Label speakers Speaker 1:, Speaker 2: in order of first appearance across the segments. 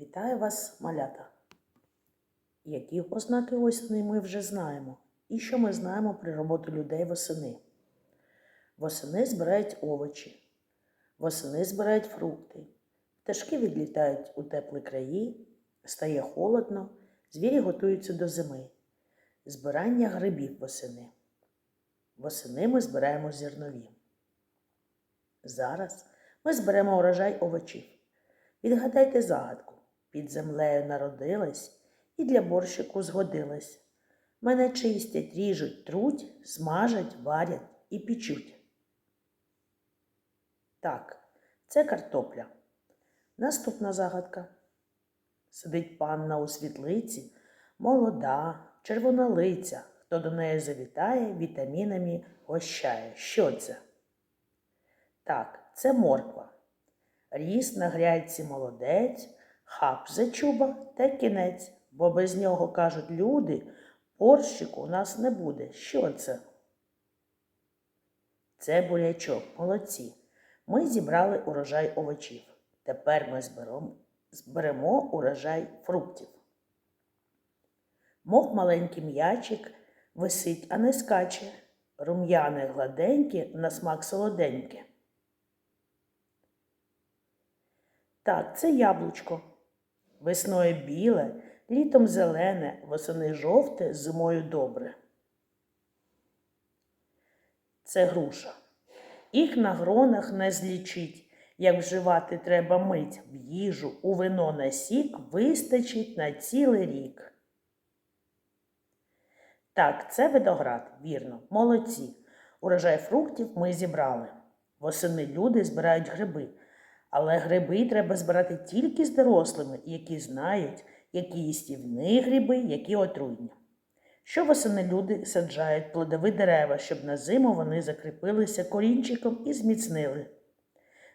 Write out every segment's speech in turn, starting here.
Speaker 1: Вітаю вас, малята! Які ознаки осені ми вже знаємо? І що ми знаємо про роботу людей восени? Восени збирають овочі, восени збирають фрукти, пташки відлітають у теплі краї, стає холодно, звірі готуються до зими, збирання грибів восени. Восени ми збираємо зернові. Зараз ми зберемо урожай овочів. Відгадайте загадку. Під землею народилась і для борщику згодилась. Мене чистять, ріжуть, труть, смажать, варять і пічуть. Так, це картопля. Наступна загадка. Сидить панна у світлиці, молода, червонолиця. Хто до неї завітає, вітамінами гощає. Що це? Так, це морква. Ріс на грядці молодець, хап за чуба та кінець, бо без нього, кажуть люди, борщику у нас не буде. Що це? Це бурячок, молодці. Ми зібрали урожай овочів. Тепер ми зберемо, зберемо урожай фруктів. Мов маленький м'ячик висить, а не скаче, рум'яне гладеньке, на смак солоденьке. Так, це яблучко. Весною біле, літом зелене, восени жовте, зимою добре. Це груша. Їх на гронах не злічить. Як вживати треба мить в їжу, у вино на сік вистачить на цілий рік. Так, це видоград, вірно, молодці. Урожай фруктів ми зібрали. Восени люди збирають гриби. Але гриби треба збирати тільки з дорослими, які знають, які їстівні гриби, які отруйні. Що восени люди саджають плодові дерева, щоб на зиму вони закріпилися корінчиком і зміцнили.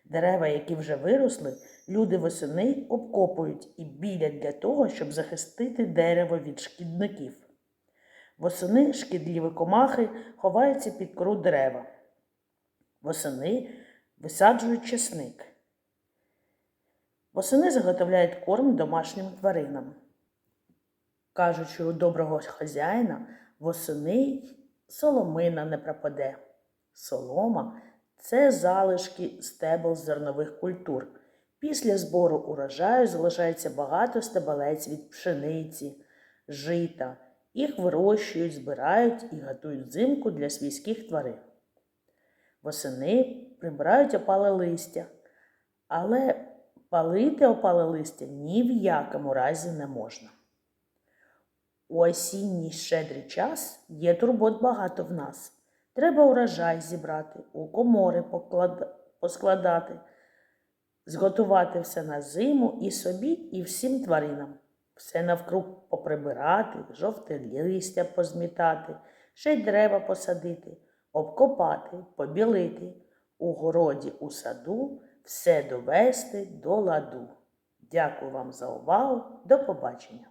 Speaker 1: Дерева, які вже виросли, люди восени обкопують і білять для того, щоб захистити дерево від шкідників. Восени шкідливі комахи ховаються під кору дерева. Восени висаджують чесник. Восени заготовляють корм домашнім тваринам. Кажуть, що у доброго хазяїна восени соломина не пропаде. Солома це залишки стебел зернових культур. Після збору урожаю залишається багато стебелець від пшениці, жита. Їх вирощують, збирають і готують взимку для свійських тварин. Восени прибирають опале листя, але Палити опале листя ні в якому разі не можна. У осінній щедрий час є турбот багато в нас. Треба урожай зібрати, у комори поклад... поскладати, зготувати все на зиму і собі, і всім тваринам. Все навкруг поприбирати, жовте листя позмітати, ще й дерева посадити, обкопати, побілити, у городі, у саду все довести до ладу. Дякую вам за увагу. До побачення!